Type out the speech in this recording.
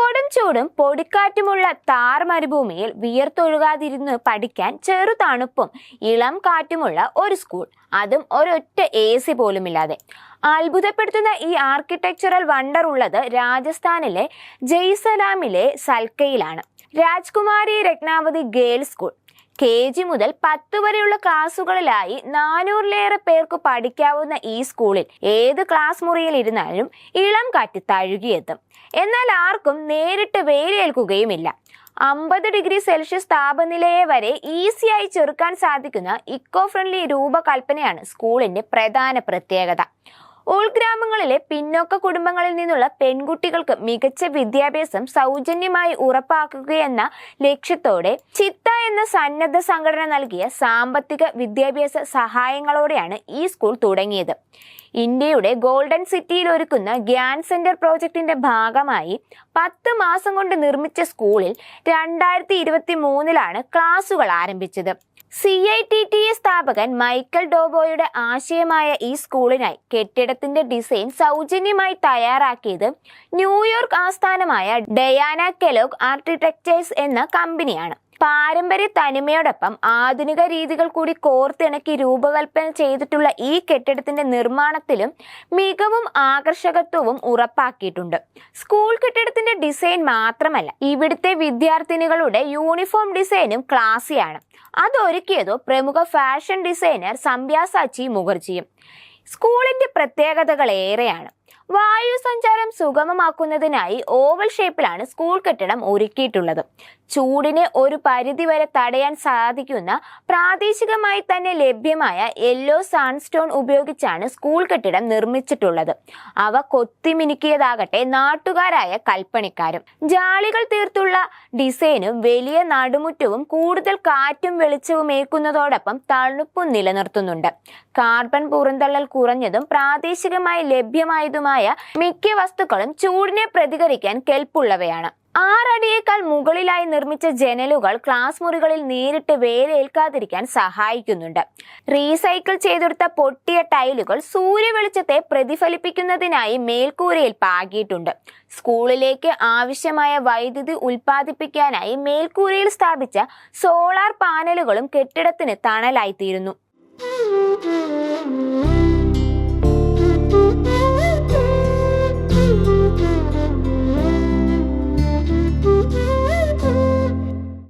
കൊടും ചൂടും പൊടിക്കാറ്റുമുള്ള താർ മരുഭൂമിയിൽ വിയർത്തൊഴുകാതിരുന്ന് പഠിക്കാൻ ചെറു തണുപ്പും ഇളം കാറ്റുമുള്ള ഒരു സ്കൂൾ അതും ഒരൊറ്റ എ സി പോലുമില്ലാതെ. അത്ഭുതപ്പെടുത്തുന്ന ഈ ആർക്കിടെക്ചറൽ വണ്ടർ ഉള്ളത് രാജസ്ഥാനിലെ ജയ്സലാമിലെ സൽക്കയിലാണ്. Rajkumari Ratnavati girls school K G മുതൽ പത്ത് വരെയുള്ള ക്ലാസ്സുകളിലായി നാനൂറിലേറെ പേർക്ക് പഠിക്കാവുന്ന ഈ സ്കൂളിൽ ഏത് ക്ലാസ് മുറിയിൽ ഇരുന്നാലും ഇളം കാറ്റ് തഴുകിയെത്തും. എന്നാൽ ആർക്കും നേരിട്ട് വേലിയേൽക്കുകയുമില്ല. അമ്പത് ഡിഗ്രി സെൽഷ്യസ് താപനിലയെ വരെ ഈസിയായി ചെറുക്കാൻ സാധിക്കുന്ന ഇക്കോ ഫ്രണ്ട്ലി രൂപകൽപ്പനയാണ് സ്കൂളിന്റെ പ്രധാന പ്രത്യേകത. ഉൾഗ്രാമങ്ങളിലെ പിന്നോക്ക കുടുംബങ്ങളിൽ നിന്നുള്ള പെൺകുട്ടികൾക്ക് മികച്ച വിദ്യാഭ്യാസം സൗജന്യമായി ഉറപ്പാക്കുകയെന്ന ലക്ഷ്യത്തോടെ ചിത്ത എന്ന സന്നദ്ധ സംഘടന നൽകിയ സാമ്പത്തിക വിദ്യാഭ്യാസ സഹായങ്ങളോടെയാണ് ഈ സ്കൂൾ തുടങ്ങിയത്. ഇന്ത്യയുടെ ഗോൾഡൻ സിറ്റിയിൽ ഒരുക്കുന്ന ഗ്യാൻ സെന്റർ പ്രോജക്റ്റിന്റെ ഭാഗമായി പത്ത് മാസം കൊണ്ട് നിർമ്മിച്ച സ്കൂളിൽ രണ്ടായിരത്തി ഇരുപത്തി മൂന്നിലാണ് ക്ലാസുകൾ ആരംഭിച്ചത്. C I T T A സ്ഥാപകൻ മൈക്കൽ ഡോബോയുടെ ആശയമായ ഈ സ്കൂളിനായി കെട്ടിടത്തിന്റെ ഡിസൈൻ സൗജന്യമായി തയ്യാറാക്കിയത് ന്യൂയോർക്ക് ആസ്ഥാനമായ ഡയാന കെലോഗ് ആർക്കിടെക്ചേഴ്സ് എന്ന കമ്പനിയാണ്. പാരമ്പര്യ തനിമയോടൊപ്പം ആധുനിക രീതികൾ കൂടി കോർത്തിണക്കി രൂപകൽപ്പന ചെയ്തിട്ടുള്ള ഈ കെട്ടിടത്തിന്റെ നിർമ്മാണത്തിലും മികവും ആകർഷകത്വവും ഉറപ്പാക്കിയിട്ടുണ്ട്. സ്കൂൾ കെട്ടിടത്തിന്റെ ഡിസൈൻ മാത്രമല്ല ഇവിടുത്തെ വിദ്യാർത്ഥിനികളുടെ യൂണിഫോം ഡിസൈനും ക്ലാസിയാണ്. അതൊരുക്കിയതോ പ്രമുഖ ഫാഷൻ ഡിസൈനർ സംബ്യാസാച്ചി മുഖർജിയും. സ്കൂളിന്റെ പ്രത്യേകതകൾ ഏറെയാണ്. വായു സഞ്ചാരം സുഗമമാക്കുന്നതിനായി ഓവൽ ഷേപ്പിലാണ് സ്കൂൾ കെട്ടിടം ഒരുക്കിയിട്ടുള്ളത്. ചൂടിനെ ഒരു പരിധിവരെ തടയാൻ സാധിക്കുന്ന പ്രാദേശികമായി തന്നെ ലഭ്യമായ യെല്ലോ സാൻഡ്സ്റ്റോൺ ഉപയോഗിച്ചാണ് സ്കൂൾ കെട്ടിടം നിർമ്മിച്ചിട്ടുള്ളത്. അവ കൊത്തിമിനുക്കിയതാകട്ടെ നാട്ടുകാരായ കൽപ്പണിക്കാരും. ജാളികൾ തീർത്തുള്ള ഡിസൈനും വലിയ നടുമുറ്റവും കൂടുതൽ കാറ്റും വെളിച്ചവും ഏൽക്കുന്നതോടൊപ്പം തണുപ്പും നിലനിർത്തുന്നുണ്ട്. കാർബൺ പുറന്തള്ളൽ കുറഞ്ഞതും പ്രാദേശികമായി ലഭ്യമായതുമായ മിക്ക വസ്തുക്കളും ചൂടിനെ പ്രതികരിക്കാൻ കെൽപ്പുള്ളവയാണ്. ആറടിയേക്കാൾ മുകളിലായി നിർമ്മിച്ച ജനലുകൾ ക്ലാസ് മുറികളിൽ നേരിട്ട് വേലേൽക്കാതിരിക്കാൻ സഹായിക്കുന്നുണ്ട്. റീസൈക്കിൾ ചെയ്തെടുത്ത പൊട്ടിയ ടൈലുകൾ സൂര്യവെളിച്ചത്തെ പ്രതിഫലിപ്പിക്കുന്നതിനായി മേൽക്കൂരയിൽ പാകിയിട്ടുണ്ട്. സ്കൂളിലേക്ക് ആവശ്യമായ വൈദ്യുതി ഉൽപ്പാദിപ്പിക്കാനായി മേൽക്കൂരയിൽ സ്ഥാപിച്ച സോളാർ പാനലുകളും കെട്ടിടത്തിന് തണലായിത്തീരുന്നു.